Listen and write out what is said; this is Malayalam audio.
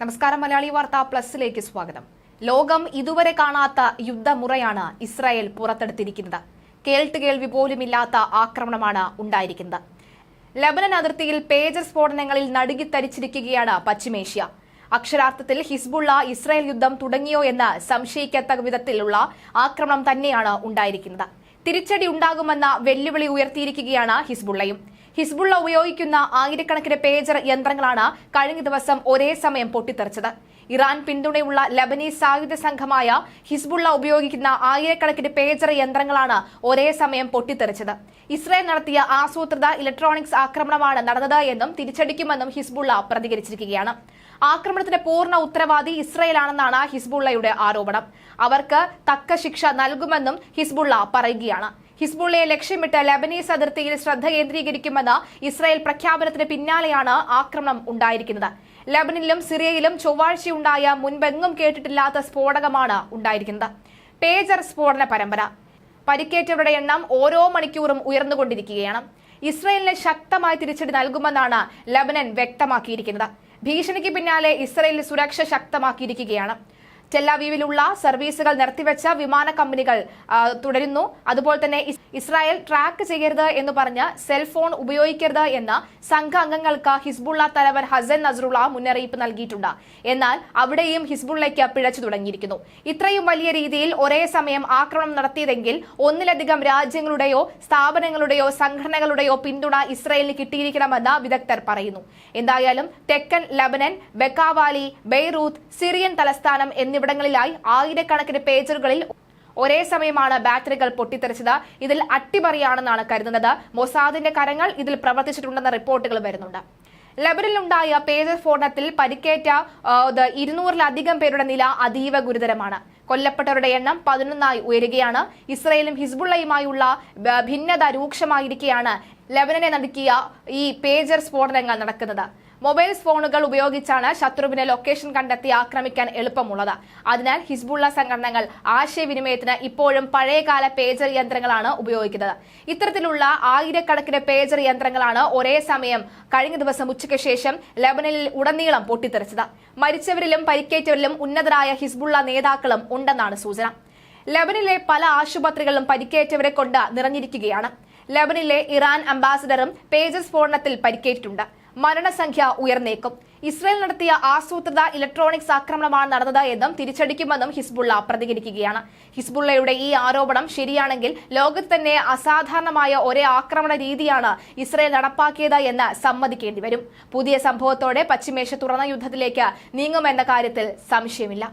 നമസ്കാരം മലയാളി വാർത്ത പ്ലസിലേക്ക് സ്വാഗതം. ലോകം ഇതുവരെ കാണാത്ത യുദ്ധമുറയാണ് ഇസ്രായേൽ പുറത്തെടുത്തിരിക്കുന്നത്. കേൾട്ട് കേൾവി പോലുമില്ലാത്ത ആക്രമണമാണ് ഉണ്ടായിരിക്കുന്നത്. ലബനൻ അതിർത്തിയിൽ പേജർ സ്ഫോടനങ്ങളിൽ നടുകിത്തരിച്ചിരിക്കുകയാണ് പശ്ചിമേഷ്യ. അക്ഷരാർത്ഥത്തിൽ ഹിസ്ബുള്ള ഇസ്രായേൽ യുദ്ധം തുടങ്ങിയോ എന്ന് സംശയിക്കത്തക്ക വിധത്തിലുള്ള ആക്രമണം തന്നെയാണ് ഉണ്ടായിരിക്കുന്നത്. തിരിച്ചടി ഉണ്ടാകുമെന്ന വെല്ലുവിളി ഉയർത്തിയിരിക്കുകയാണ് ഹിസ്ബുള്ളയും. ഹിസ്ബുള്ള ഉപയോഗിക്കുന്ന ആയിരക്കണക്കിന് പേജർ യന്ത്രങ്ങളാണ് കഴിഞ്ഞ ദിവസം ഒരേ സമയം പൊട്ടിത്തെറിച്ചത്. ഇറാൻ പിന്തുണയുള്ള ലബനീസ് സായുധ സംഘമായ ഹിസ്ബുള്ള ഉപയോഗിക്കുന്ന ആയിരക്കണക്കിന് പേജർ യന്ത്രങ്ങളാണ് ഒരേ സമയം പൊട്ടിത്തെറിച്ചത്. ഇസ്രായേൽ നടത്തിയ ആസൂത്രിത ഇലക്ട്രോണിക്സ് ആക്രമണമാണ് നടന്നത് എന്നും തിരിച്ചടിക്കുമെന്നും ഹിസ്ബുള്ള പ്രതികരിച്ചിരിക്കുകയാണ്. ആക്രമണത്തിന്റെ പൂർണ ഉത്തരവാദി ഇസ്രയേലാണെന്നാണ് ഹിസ്ബുള്ളയുടെ ആരോപണം. അവർക്ക് തക്ക ശിക്ഷ നൽകുമെന്നും ഹിസ്ബുള്ള പറയുകയാണ്. ഹിസ്ബുള്ളയെ ലക്ഷ്യമിട്ട് ലബനീസ് അതിർത്തിയിൽ ശ്രദ്ധ കേന്ദ്രീകരിക്കുമെന്ന ഇസ്രായേൽ പ്രഖ്യാപനത്തിന് പിന്നാലെയാണ് ആക്രമണം ഉണ്ടായിരിക്കുന്നത്. ലബനിലും സിറിയയിലും ചൊവ്വാഴ്ചയുണ്ടായ മുൻപെങ്ങും കേട്ടിട്ടില്ലാത്ത സ്ഫോടകമാണ് ഉണ്ടായിരിക്കുന്നത്. പേജർ സ്ഫോടന പരമ്പര. പരിക്കേറ്റവരുടെ എണ്ണം ഓരോ മണിക്കൂറും ഉയർന്നുകൊണ്ടിരിക്കുകയാണ്. ഇസ്രയേലിന് ശക്തമായി തിരിച്ചടി നൽകുമെന്നാണ് ലബനൻ വ്യക്തമാക്കിയിരിക്കുന്നത്. ഭീഷണിക്ക് പിന്നാലെ ഇസ്രയേൽ സുരക്ഷ ശക്തമാക്കിയിരിക്കുകയാണ്. ടെല്ലാവീവിലുള്ള സർവീസുകൾ നിർത്തിവെച്ച വിമാന കമ്പനികൾ തുടരുന്നു. അതുപോലെ തന്നെ ഇസ്രായേൽ ട്രാക്ക് ചെയ്യരുത് എന്ന് പറഞ്ഞ് സെൽഫോൺ ഉപയോഗിക്കരുത് എന്ന് സംഘ അംഗങ്ങൾക്ക് ഹിസ്ബുള്ള തലവൻ ഹസൻ നസറുള്ള മുന്നറിയിപ്പ് നൽകിയിട്ടുണ്ട്. എന്നാൽ അവിടെയും ഹിസ്ബുള്ളയ്ക്ക് പിഴച്ചു തുടങ്ങിയിരിക്കുന്നു. ഇത്രയും വലിയ രീതിയിൽ ഒരേ സമയം ആക്രമണം നടത്തിയതെങ്കിൽ ഒന്നിലധികം രാജ്യങ്ങളുടെയോ സ്ഥാപനങ്ങളുടെയോ സംഘടനകളുടെയോ പിന്തുണ ഇസ്രായേലിന് കിട്ടിയിരിക്കണമെന്ന് വിദഗ്ധർ പറയുന്നു. എന്തായാലും തെക്കൻ ലബനൻ ബെക്കാവാലി ബെയ്റൂത്ത് സിറിയൻ തലസ്ഥാനം എന്നിവിടങ്ങളിലായി ആയിരക്കണക്കിന് പേജറുകളിൽ ഒരേ സമയമാണ് ബാറ്ററികൾ പൊട്ടിത്തെറിച്ചത്. ഇതിൽ അട്ടിമറിയാണെന്നാണ് കരുതുന്നത്. മൊസാദിന്റെ കരങ്ങൾ ഇതിൽ പ്രവർത്തിച്ചിട്ടുണ്ടെന്ന റിപ്പോർട്ടുകൾ വരുന്നുണ്ട്. ലബനിലുണ്ടായ പേജർ സ്ഫോടനത്തിൽ പരിക്കേറ്റ ഇരുന്നൂറിലധികം പേരുടെ നില അതീവ ഗുരുതരമാണ്. കൊല്ലപ്പെട്ടവരുടെ എണ്ണം പതിനൊന്നായി ഉയരുകയാണ്. ഇസ്രയേലും ഹിസ്ബുള്ളയുമായുള്ള ഭിന്നത രൂക്ഷമായിരിക്കെയാണ് ലബനനെ നടുക്കിയ ഈ പേജർ സ്ഫോടനങ്ങൾ നടക്കുന്നത്. മൊബൈൽ ഫോണുകൾ ഉപയോഗിച്ചാണ് ശത്രുവിനെ ലൊക്കേഷൻ കണ്ടെത്തി ആക്രമിക്കാൻ എളുപ്പമുള്ളത്. അതിനാൽ ഹിസ്ബുള്ള സംഘടനകൾ ആശയവിനിമയത്തിന് ഇപ്പോഴും പഴയകാല പേജർ യന്ത്രങ്ങളാണ് ഉപയോഗിക്കുന്നത്. ഇത്തരത്തിലുള്ള ആയിരക്കണക്കിന് പേജർ യന്ത്രങ്ങളാണ് ഒരേ സമയം കഴിഞ്ഞ ദിവസം ഉച്ചയ്ക്ക് ശേഷം ലബനനിൽ ഉടനീളം പൊട്ടിത്തെറിച്ചത്. മരിച്ചവരിലും പരിക്കേറ്റവരിലും ഉന്നതരായ ഹിസ്ബുള്ള നേതാക്കളും ഉണ്ടെന്നാണ് സൂചന. ലബനിലെ പല ആശുപത്രികളിലും പരിക്കേറ്റവരെ കൊണ്ട് നിറഞ്ഞിരിക്കുകയാണ്. ലബനിലെ ഇറാൻ അംബാസിഡറും പേജസ് സ്ഫോടനത്തിൽ പരിക്കേറ്റിട്ടുണ്ട്. മരണസംഖ്യ ഉയർന്നേക്കും. ഇസ്രയേൽ നടത്തിയ ആസൂത്രിത ഇലക്ട്രോണിക്സ് ആക്രമണമാണ് നടന്നത് എന്നും തിരിച്ചടിക്കുമെന്നും ഹിസ്ബുള്ള പ്രതികരിക്കുകയാണ്. ഹിസ്ബുള്ളയുടെ ഈ ആരോപണം ശരിയാണെങ്കിൽ ലോകത്ത് തന്നെ അസാധാരണമായ ഒരേ ആക്രമണ രീതിയാണ് ഇസ്രയേൽ നടപ്പാക്കിയത് എന്ന് സമ്മതിക്കേണ്ടി വരും. പുതിയ സംഭവത്തോടെ പശ്ചിമേഷ്യ തുറന്ന യുദ്ധത്തിലേക്ക് നീങ്ങുമെന്ന കാര്യത്തിൽ സംശയമില്ല.